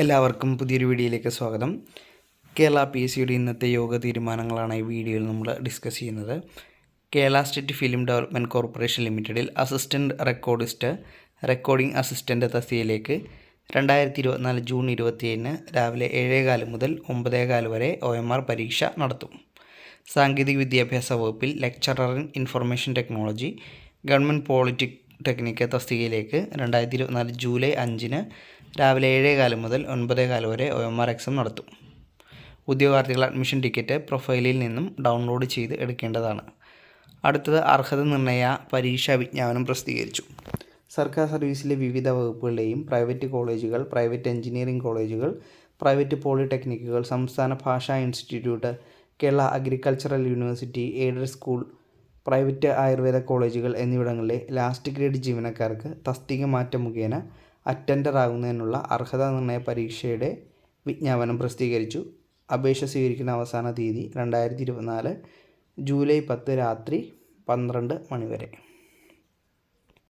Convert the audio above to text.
എല്ലാവർക്കും പുതിയൊരു വീഡിയോയിലേക്ക് സ്വാഗതം. കേരള പി എസ് സിയുടെ ഇന്നത്തെ യോഗ തീരുമാനങ്ങളാണ് ഈ വീഡിയോയിൽ നമ്മൾ ഡിസ്കസ് ചെയ്യുന്നത്. Kerala state film development corporation ലിമിറ്റഡിൽ അസിസ്റ്റന്റ് റെക്കോർഡിസ്റ്റ് റെക്കോർഡിംഗ് അസിസ്റ്റന്റ് തസ്തികയിലേക്ക് രണ്ടായിരത്തി ഇരുപത്തിനാല് ജൂൺ ഇരുപത്തിയേഴിന് രാവിലെ ഏഴേകാൽ മുതൽ ഒമ്പതേകാൽ വരെ ഒ എം ആർ പരീക്ഷ നടത്തും. സാങ്കേതിക വിദ്യാഭ്യാസ വകുപ്പിൽ lecturer in information technology government polytechnic തസ്തികയിലേക്ക് രണ്ടായിരത്തി ഇരുപത്തിനാല് ജൂലൈ അഞ്ചിന് രാവിലെ ഏഴേ കാലം മുതൽ ഒൻപതേ കാലം വരെ ഒ എം ആർ എക്സാം നടത്തും. ഉദ്യോഗാർത്ഥികൾ അഡ്മിഷൻ ടിക്കറ്റ് പ്രൊഫൈലിൽ നിന്നും ഡൗൺലോഡ് ചെയ്ത് എടുക്കേണ്ടതാണ്. അടുത്തത് അർഹത നിർണയ പരീക്ഷാ വിജ്ഞാപനം പ്രസിദ്ധീകരിച്ചു. സർക്കാർ സർവീസിലെ വിവിധ വകുപ്പുകളുടെയും പ്രൈവറ്റ് കോളേജുകൾ പ്രൈവറ്റ് എഞ്ചിനീയറിംഗ് കോളേജുകൾ പ്രൈവറ്റ് പോളിടെക്നിക്കുകൾ സംസ്ഥാന ഭാഷാ institute Kerala agricultural university aided school private Ayurveda കോളേജുകൾ എന്നിവിടങ്ങളിലെ ലാസ്റ്റ് ഗ്രേഡ് ജീവനക്കാർക്ക് തസ്തിക മാറ്റം മുഖേന അറ്റൻഡർ ആകുന്നതിനുള്ള അർഹതാ നിർണയ പരീക്ഷയുടെ വിജ്ഞാപനം പ്രസിദ്ധീകരിച്ചു. അപേക്ഷ സ്വീകരിക്കുന്ന അവസാന തീയതി രണ്ടായിരത്തി ഇരുപത്തിനാല് ജൂലൈ പത്ത് രാത്രി പന്ത്രണ്ട് മണി വരെ.